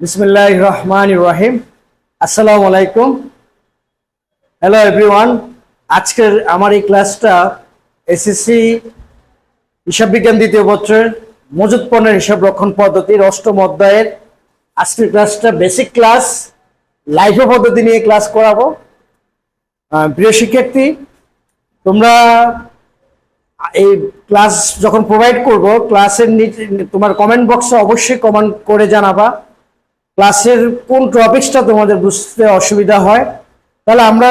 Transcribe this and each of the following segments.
বিসমিল্লাহ রহমান রহিম আসসালামু আলাইকুম হ্যালো এভরিওয়ান আজকের আমার এই ক্লাসটা এসএসসি হিসাব বিজ্ঞান দ্বিতীয় বছরের মজুত পণ্যের হিসাব রক্ষণ পদ্ধতির অষ্টম অধ্যায়ের আজকের ক্লাসটা বেসিক ক্লাস লাইফ পদ্ধতি নিয়ে ক্লাস করাবো। প্রিয় শিক্ষার্থী, তোমরা এই ক্লাস যখন প্রোভাইড করব ক্লাসের নিচে তোমার কমেন্ট বক্সে অবশ্যই কমেন্ট করে জানাবা। ক্লাসের কোন টপিকসটা তোমাদের বুঝতে অসুবিধা হয়, তাহলে আমরা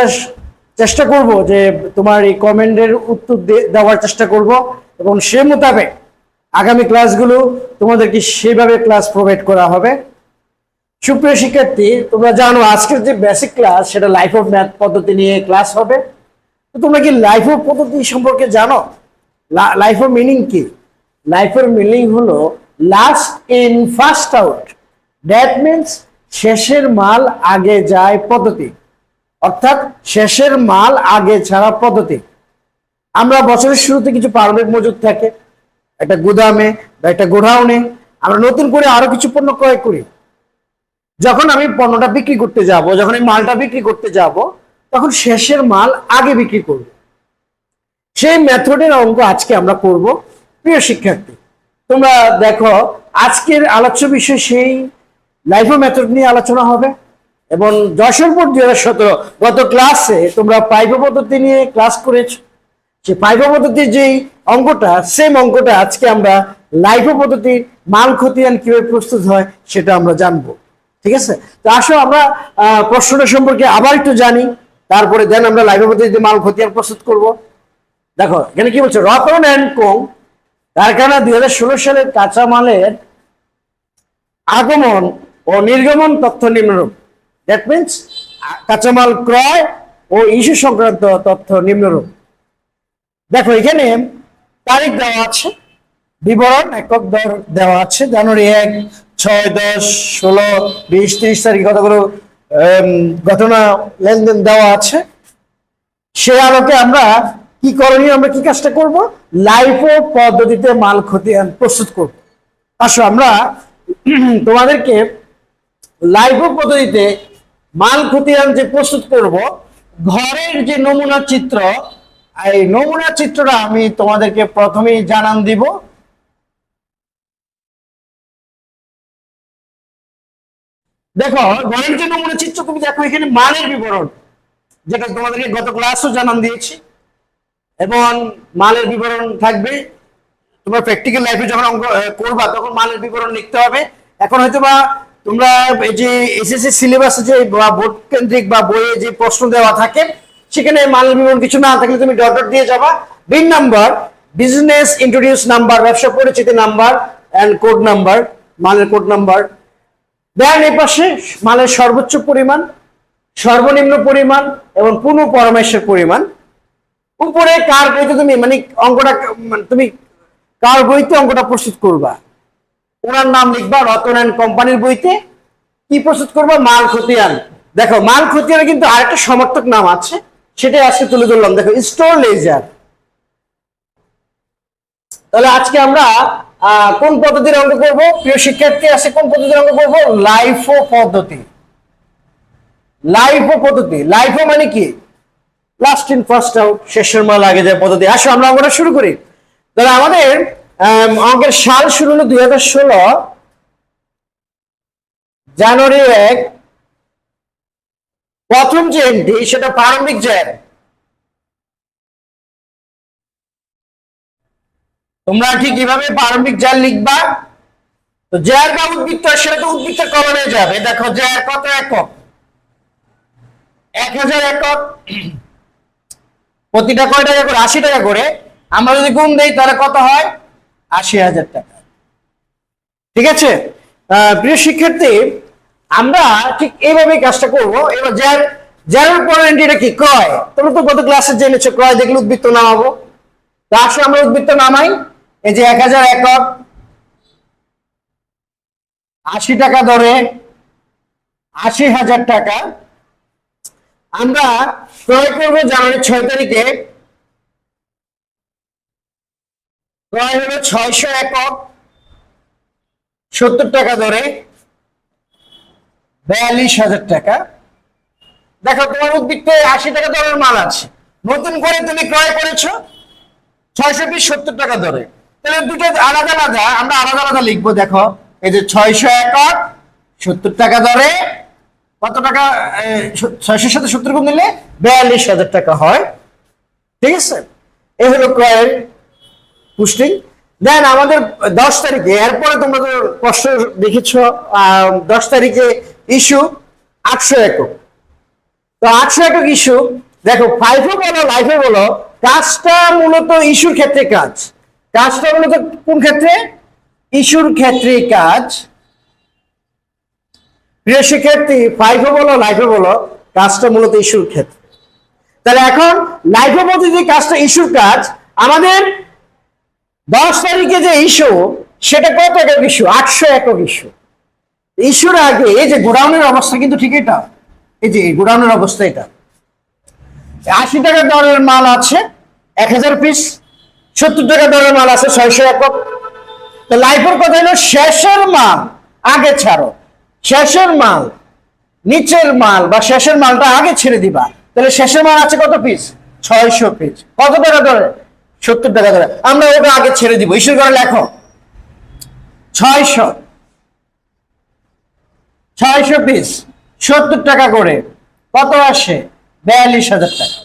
চেষ্টা করব যে তোমার এই কমেন্টের উত্তর দেওয়ার চেষ্টা করব এবং সে মোতাবেক আগামী ক্লাসগুলো তোমাদেরকে সেভাবে ক্লাস প্রোভাইড করা হবে। সুপ্রিয় শিক্ষার্থী, তোমরা জানো আজকের যে বেসিক ক্লাস সেটা লাইফ অফ ম্যাথ পদ্ধতি নিয়ে ক্লাস হবে। তো তোমরা কি লাইফ অফ পদ্ধতি সম্পর্কে জানো? লাইফ অফ মিনিং কি? লাইফের মিনিং হলো last in first out that means শেষের মাল আগে যায় পদ্ধতি। অর্থাৎ শেষের মাল আগে ছাড়া পদ্ধতি। আমরা বছরের শুরুতে কিছু পারমিট মজুদ থাকে, একটা গুদামে বা একটা গোডাউনে আমরা নতুন করে আরও কিছু পণ্য ক্রয় করি। যখন আমি পণ্যটা বিক্রি করতে যাব, যখন আমি মালটা বিক্রি করতে যাব, তখন শেষের মাল আগে বিক্রি করব। সেই মেথডের অঙ্ক আজকে আমরা করব, প্রিয় শিক্ষার্থী। তোমরা দেখো, আজকের আলোচ্য বিষয় সেই লাইফ মেথড নিয়ে আলোচনা হবে এবং যশোরপুর দুই হাজার সতেরো গত ক্লাসে তোমরা পাইপ পদ্ধতি নিয়ে ক্লাস করেছ। যে পাইপ পদ্ধতির যেই অঙ্কটা সেম অঙ্কটা আজকে আমরা লাইফ পদ্ধতির মাল খতিয়ান কীভাবে প্রস্তুত হয় সেটা আমরা জানব। ঠিক আছে? তো আসো আমরা প্রশ্নটা সম্পর্কে আবার একটু জানি, তারপরে দেন আমরা লাইফ পদ্ধতিতে মাল খতিয়ান প্রস্তুত করব। দেখো, এখানে কি বলছে? রতন অ্যান্ড কোং, কারখানা দুই হাজার ষোলো সালের কাঁচামালের আগমন ও নির্গমন তথ্য নিম্নরূপ। দ্যাট মিনস কাঁচামাল ক্রয় ও ইস্যু সংক্রান্ত তথ্য নিম্নরূপ। দেখো, এখানে তারিখ দেওয়া আছে, বিবরণ, একক দর দেওয়া আছে, জানুয়ারি এক, ছয়, দশ, ষোলো, বিশ, তিরিশ তারিখ কতগুলো ঘটনা, লেনদেন দেওয়া আছে। সে আলোকে আমরা কি করণীয়, আমরা কি কাজটা করব? লাইফো পদ্ধতিতে মাল খতিয়ান প্রস্তুত করব। আসো, আমরা তোমাদেরকে লাইফো পদ্ধতিতে মাল খতিয়ান যে প্রস্তুত করব, ঘরের যে নমুনা চিত্র, এই নমুনা চিত্রটা আমি তোমাদেরকে প্রথমেই জানান দিব। দেখো, ঘরের যে নমুনা চিত্র, তুমি দেখো এখানে মানের বিবরণ, যেটা তোমাদেরকে গত ক্লাসও জানান দিয়েছি। এবং মালের বিবরণ থাকবে, তোমার প্র্যাকটিক্যাল লাইফে যখন অঙ্ক করবা, তখন মালের বিবরণ লিখতে হবে। এখন হয়তো বা তোমরা এই যে এসএসসি সিলেবাসে যে বোর্ড কেন্দ্রিক বা বইয়ে যে প্রশ্ন দেওয়া থাকে, সেখানে মালের বিবরণ কিছু না থাকলে তুমি ডট ডট দিয়ে যাবা। BIN number business introduce number, ব্যবসা পরিচিতি নাম্বার অ্যান্ড কোড নাম্বার মালের কোড নাম্বার। দেন এই পাশে মালের সর্বোচ্চ পরিমাণ, সর্বনিম্ন পরিমাণ, এবং পুনঃ পরামর্শের পরিমাণ। উপরে কার বইতে তুমি মানে অঙ্কটা মানে তুমি কার বইতে অঙ্কটা প্রস্তুত করবা? ওনার নাম লিখবা রতন অ্যান্ড কোম্পানির বইতে। কি প্রস্তুত করবা? মাল খতিয়ান। দেখো মাল খতিয়ানের কিন্তু আরেকটা সমর্থক নাম আছে সেটাই আজকে তুলে ধরলাম। দেখো স্টোর লেজার। তাহলে আজকে আমরা কোন পদ্ধতির অঙ্ক করব? প্রিয় শিক্ষার্থী আছে কোন পদ্ধতির অঙ্ক করব? লাইফো পদ্ধতি। লাইফো পদ্ধতি। লাইফো মানে কি? লাস্ট ইন ফার্স্ট আউট শেষের মাল আগে যায় পদ্ধতি। আসো আমরা অঙ্কটা শুরু করি। তাহলে আমাদের আম, অঙ্কের সাল শুরু হলো দুই হাজার ষোলো। জানুয়ারি এক। প্রথম যে এন্ট্রি সেটা প্রারম্ভিক জ্যান তোমরা ঠিক কীভাবে প্রারম্ভিক জ্যান লিখবা। তো জ্যার বা উদ্বৃত্ত, সেটা তো উদ্বৃত্ত কমনে যাবে। দেখো জ্যার কত একক? এক হাজার একক। প্রতিটা কয় টাকা করে? আশি টাকা করে। আমরা যদি গুণ দেই, তাহলে কত হয়? আশি হাজার টাকা। ঠিক আছে? প্রিয় শিক্ষার্থী, আমরা ঠিক এইভাবে কাজটা করব। এবার যার যার এটা কি ক্রয়? তোমরা তো গত ক্লাসে জেনেছো, ক্রয় দেখলে উদ্বৃত্ত নামাবো। তো আসলে আমরা উদ্বৃত্ত নামাই। এই যে এক হাজার একক। আশি টাকা ধরে আশি হাজার টাকা। আমরা ক্রয় করব জানুয়ারি ছয় তারিখে। ক্রয় হলো ছয়শো একক সত্তর টাকা ধরে বিয়াল্লিশ হাজার টাকা। দেখো, তোমার উদ্বৃত্তে আশি টাকা দরের মাল আছে। নতুন করে তুমি ক্রয় করেছ ছয়শো পিস সত্তর টাকা দরে। তাহলে দুটো আলাদা আলাদা, আমরা আলাদা আলাদা লিখব, দেখো। এই যে ছয়শো একক সত্তর টাকা দরে, কত টাকা ছয়শোর সাথে সত্তর গুণ দিলে বিয়াল্লিশ হাজার টাকা হয়। ঠিক আছে? এই হলো ক্রয়ের পুষ্টি। দেন আমাদের দশ তারিখে, এরপরে তোমরা তো কষ্ট দেখেছ দশ তারিখে ইস্যু আটশো একক। তো আটশো একক ইস্যু দেখো ফাইভে বলো লাইফে বলো, কাজটা মূলত ইস্যুর ক্ষেত্রে কাজ। কাজটা মূলত কোন ক্ষেত্রে? ইস্যুর ক্ষেত্রে কাজ। প্রিয় শিক্ষার্থী ফাইভে বলো লাইফে বলো, কাজটা মূলত ইস্যুর ক্ষেত্রে। তাহলে এখন লাইফে যে কাজটা ইস্যুর কাজ, আমাদের দশ তারিখে যে ইস্যু সেটা কত একক ইস্যু আটশো একক ইস্যু ইস্যুর আগে এই যে গোডাউনের অবস্থা কিন্তু ঠিক এটা। এই যে গোডাউনের অবস্থা এটা। আশি টাকা দরের মাল আছে, এক হাজার পিস সত্তর টাকা দরের মাল আছে, ছয়শো একক। লাইফের কথা হলো, শেষের মাল আগে ছাড়ো। শেষের মাল, নিচের মাল বা শেষের মালটা আগে ছেড়ে দিবা। তাহলে শেষের মাল আছে কত পিস ছয়শো পিস কত টাকা ধরে সত্তর টাকা ধরে আমরা ওটা আগে ছেড়ে দিব। করে লেখো। ছয়শো। ছয়শো পিস সত্তর টাকা করে। কত আসে? বিয়াল্লিশ হাজার টাকা।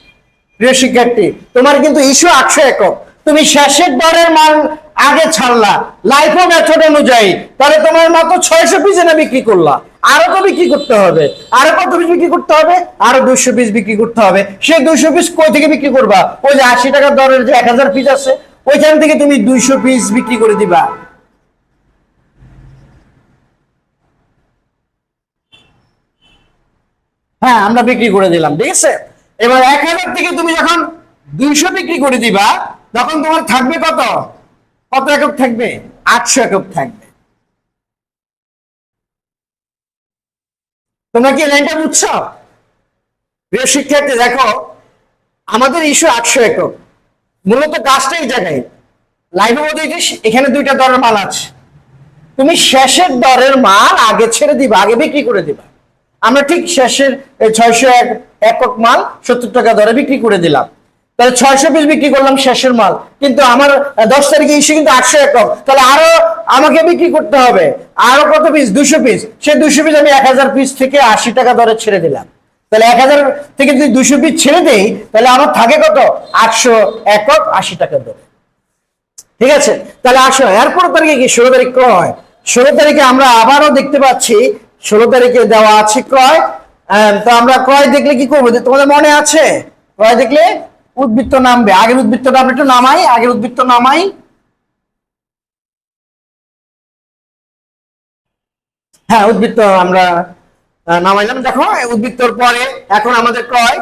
প্রিয় শিক্ষার্থী, তোমার কিন্তু ইস্যু আটশো একক। তুমি শেষের দরের মাল আগে ছাড়লা। লাইফ মেথড অনুযায়ী। তাহলে তোমার মাত্র ছয়শো পিস এনে বিক্রি করলা। আরও তো বিক্রি করতে হবে? আরও কত পিস বিক্রি করতে হবে? আরও দুশো পিস বিক্রি করতে হবে। সেই দুশো পিস কই থেকে বিক্রি করবা? ওই যে আশি টাকা দরের যে এক হাজার পিস আছে, ওইখান থেকে তুমি দুইশো পিস বিক্রি করে দিবা। হ্যাঁ আমরা বিক্রি করে দিলাম, ঠিক আছে? এবার এক হাজার থেকে তুমি যখন দুইশো বিক্রি করে দিবা, তখন তোমার থাকবে কত? কত একক থাকবে? আটশো একক থাকবে। তোমরা কি লাইনটা বুঝছ? প্রিয় শিক্ষার্থী, দেখো, আমাদের ইস্যু আটশো একক। মূলত কাজটা এই জায়গায়। মধ্যে এখানে দুইটা দরের মাল আছে। তুমি শেষের দরের মাল আগে ছেড়ে দিবা, আগে বিক্রি করে দিবা। আমরা ঠিক শেষের ছয়শো এক একক মাল সত্তর টাকা দরে বিক্রি করে দিলাম। তাহলে ছয়শো পিস বিক্রি করলাম শেষের মাল। কিন্তু আমার দশ তারিখে ইস্যু কিন্তু আটশো একক তাহলে আরও আমাকে বিক্রি করতে হবে। আরও কত পিস দুশো পিস সে দুশো পিস আমি এক হাজার পিস থেকে আশি টাকা দরে ছেড়ে দিলাম। তাহলে এক হাজার থেকে যদি দুশো পিস ছেড়ে দেই, তাহলে আমার থাকে কত? আটশো একক আশি টাকা দরে। ঠিক আছে? তাহলে আসো এরপর তারিখে কি? ষোলো তারিখ ক্রয়। হয় ষোলো তারিখে আমরা আবারও দেখতে পাচ্ছি, ষোলো তারিখে দেওয়া আছে ক্রয়। তো আমরা ক্রয় দেখলে কি করব? তোমাদের মনে আছে? ক্রয় দেখলে উদ্বৃত্ত নামবে, আগের উদ্বৃত্তটা আমরা একটু নামাই, আগের উদ্বৃত্ত নামাই। হ্যাঁ উদ্বৃত্ত আমরা নামাইলাম। দেখো উদ্বৃত্তর পরে এখন আমাদের ক্রয়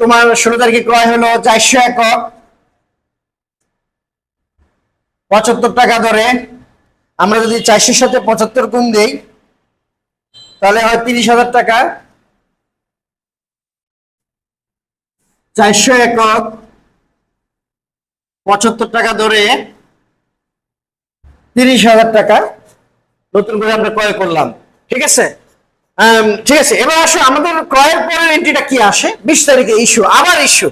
তোমার ষোলো তারিখে ক্রয় হলো চারশো একক। পঁচাত্তর টাকা ধরে। আমরা যদি চারশোর সাথে পঁচাত্তর গুণ দেই, তাহলে হয় তিরিশ হাজার টাকা। চারশো একক পঁচাত্তর টাকা ধরে তিরিশ হাজার টাকা নতুন করে আমরা ক্রয় করলাম। ঠিক আছে? ঠিক আছে, এবার আসো, আমাদের ক্রয়ের পরের এন্ট্রিটা কি আসে? বিশ তারিখে ইস্যু আবার ইস্যু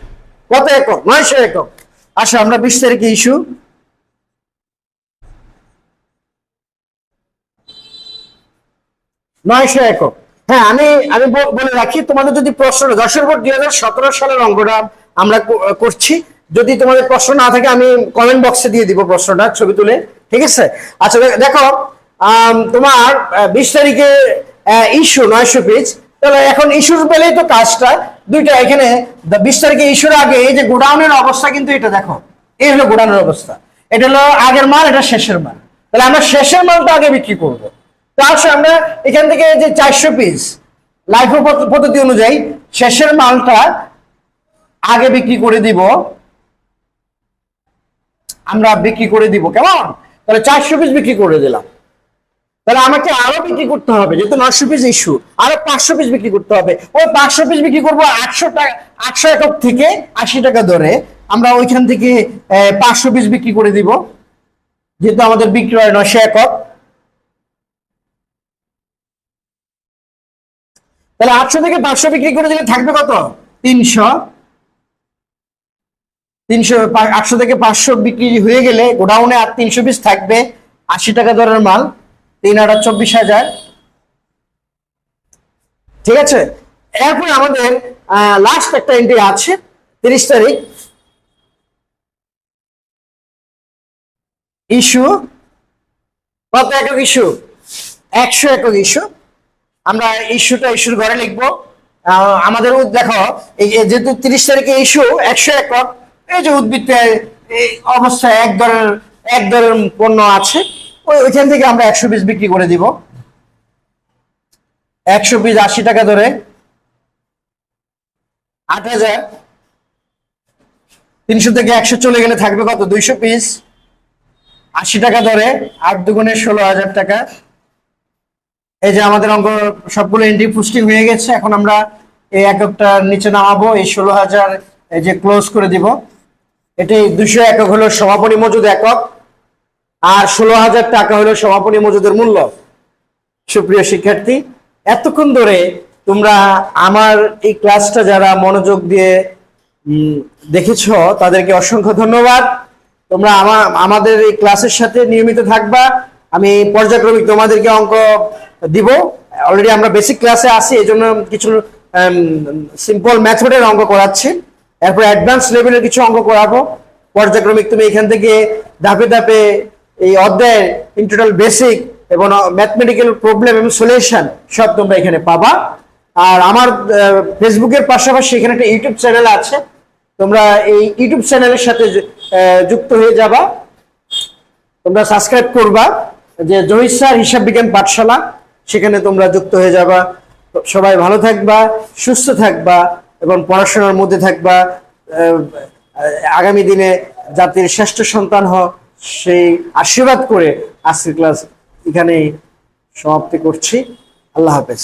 কত একক? নয়শো একক। আসো, আমরা বিশ তারিখে ইস্যু নয়শো একক। হ্যাঁ আমি আমি বলে রাখি, তোমাদের যদি প্রশ্ন দশের পর দুই হাজার সতেরো সালের অঙ্কটা আমরা করছি। যদি তোমাদের প্রশ্ন না থাকে, আমি কমেন্ট বক্সে দিয়ে দিব প্রশ্নটা, ছবি তুলে, ঠিক আছে? আচ্ছা দেখো তোমার বিশ তারিখে ইস্যু নয়শো পিস তাহলে এখন ইস্যুর পেলেই তো কাজটা। দুইটা, এখানে বিশ তারিখে ইস্যুর আগে, এই যে গোডাউনের অবস্থা কিন্তু এটা, দেখো। এই হলো গোডাউনের অবস্থা। এটা হলো আগের মাল, এটা শেষের মাল। তাহলে আমরা শেষের মালটা আগে বিক্রি করব। আসো আমরা এখান থেকে যে চারশো পিস লাইফ পদ্ধতি অনুযায়ী শেষের মালটা আগে বিক্রি করে দিব। আমরা বিক্রি করে দিব, কেমন? তাহলে চারশো পিস বিক্রি করে দিলাম। তাহলে আমাকে আরও বিক্রি করতে হবে, যেহেতু নশো পিস ইস্যু আরও পাঁচশো পিস বিক্রি করতে হবে। ওই পাঁচশো পিস বিক্রি করব আটশো টাকা আটশো একক থেকে আশি টাকা ধরে। আমরা ওইখান থেকে পাঁচশো পিস বিক্রি করে দিব, যেহেতু আমাদের বিক্রি হয় নশো একক। তাহলে আটশো থেকে পাঁচশো বিক্রি করে দিলে থাকবে কত? তিনশো। তিনশো আটশো থেকে পাঁচশো বিক্রি হয়ে গেলে গোডাউনে আর তিনশো পিস থাকবে আশি টাকা দরের মাল, তিন আটা চব্বিশ হাজার। ঠিক আছে? এরপর আমাদের লাস্ট একটা এন্ট্রি আছে, তিরিশ তারিখ। ইস্যু কত একক ইস্যু একশো একক ইস্যু আমরা ইস্যুটা ইস্যুর ঘরে লিখব। আমাদের দেখো যেহেতু তিরিশ তারিখে ইস্যু, একশো একক এই যে উদ্ভিদের অবস্থায় এক দরের এক দরের পণ্য আছে, ওই ওইখান থেকে আমরা একশো পিস বিক্রি করে দিব। একশো পিস আশি টাকা ধরে। আট হাজার। তিনশো থেকে একশো চলে গেলে থাকবে কত? দুইশো পিস। আশি টাকা ধরে, আট দুগুণে ষোলো হাজার টাকা। এই যে আমাদের অঙ্ক সবগুলো এন্ট্রি পুস্টিং হয়ে গেছে, এখন আমরা এই এককটা নিচে নামাবো, এই ষোলো হাজার এই যে ক্লোজ করে দিব। এটি দুশো একক হলো সমাপনী মজুদ একক, আর ষোলো হাজার টাকা হলো সমাপনী মজুদের মূল্য। সুপ্রিয় শিক্ষার্থী, এতক্ষণ ধরে তোমরা আমার এই ক্লাসটা যারা মনোযোগ দিয়ে দেখেছ, তাদেরকে অসংখ্য ধন্যবাদ। তোমরা আমাদের এই ক্লাসের সাথে নিয়মিত থাকবা। আমি পর্যায়ক্রমিক তোমাদেরকে অঙ্ক দিব। অলরেডি আমরা বেসিক ক্লাসে আসি এই জন্য কিছু সিম্পল মেথডের অঙ্ক করাচ্ছি। এরপর অ্যাডভান্স লেভেলের কিছু অঙ্ক করাবো। পর্যায়ক্রমিক তুমি এখান থেকে ধাপে ধাপে এই অধ্যায়ের ইন টোটাল বেসিক এবং ম্যাথমেটিক্যাল প্রবলেম এবং সলিউশন সব তোমরা এখানে পাবা। আর আমার ফেসবুকের পাশাপাশি এখানে একটা ইউটিউব চ্যানেল আছে। তোমরা এই ইউটিউব চ্যানেলের সাথে যুক্ত হয়ে যাবা। তোমরা সাবস্ক্রাইব করবা। যে জহির স্যার হিসাব বিজ্ঞান পাঠশালা। সেখানে তোমরা যুক্ত হয়ে যাবা। সবাই ভালো থাকবা, সুস্থ থাকবা এবং পড়াশোনার মধ্যে থাকবা। আগামী দিনে জাতির শ্রেষ্ঠ সন্তান হ সেই আশীর্বাদ করে আজকের ক্লাস এখানেই সমাপ্তি করছি। আল্লাহ হাফেজ।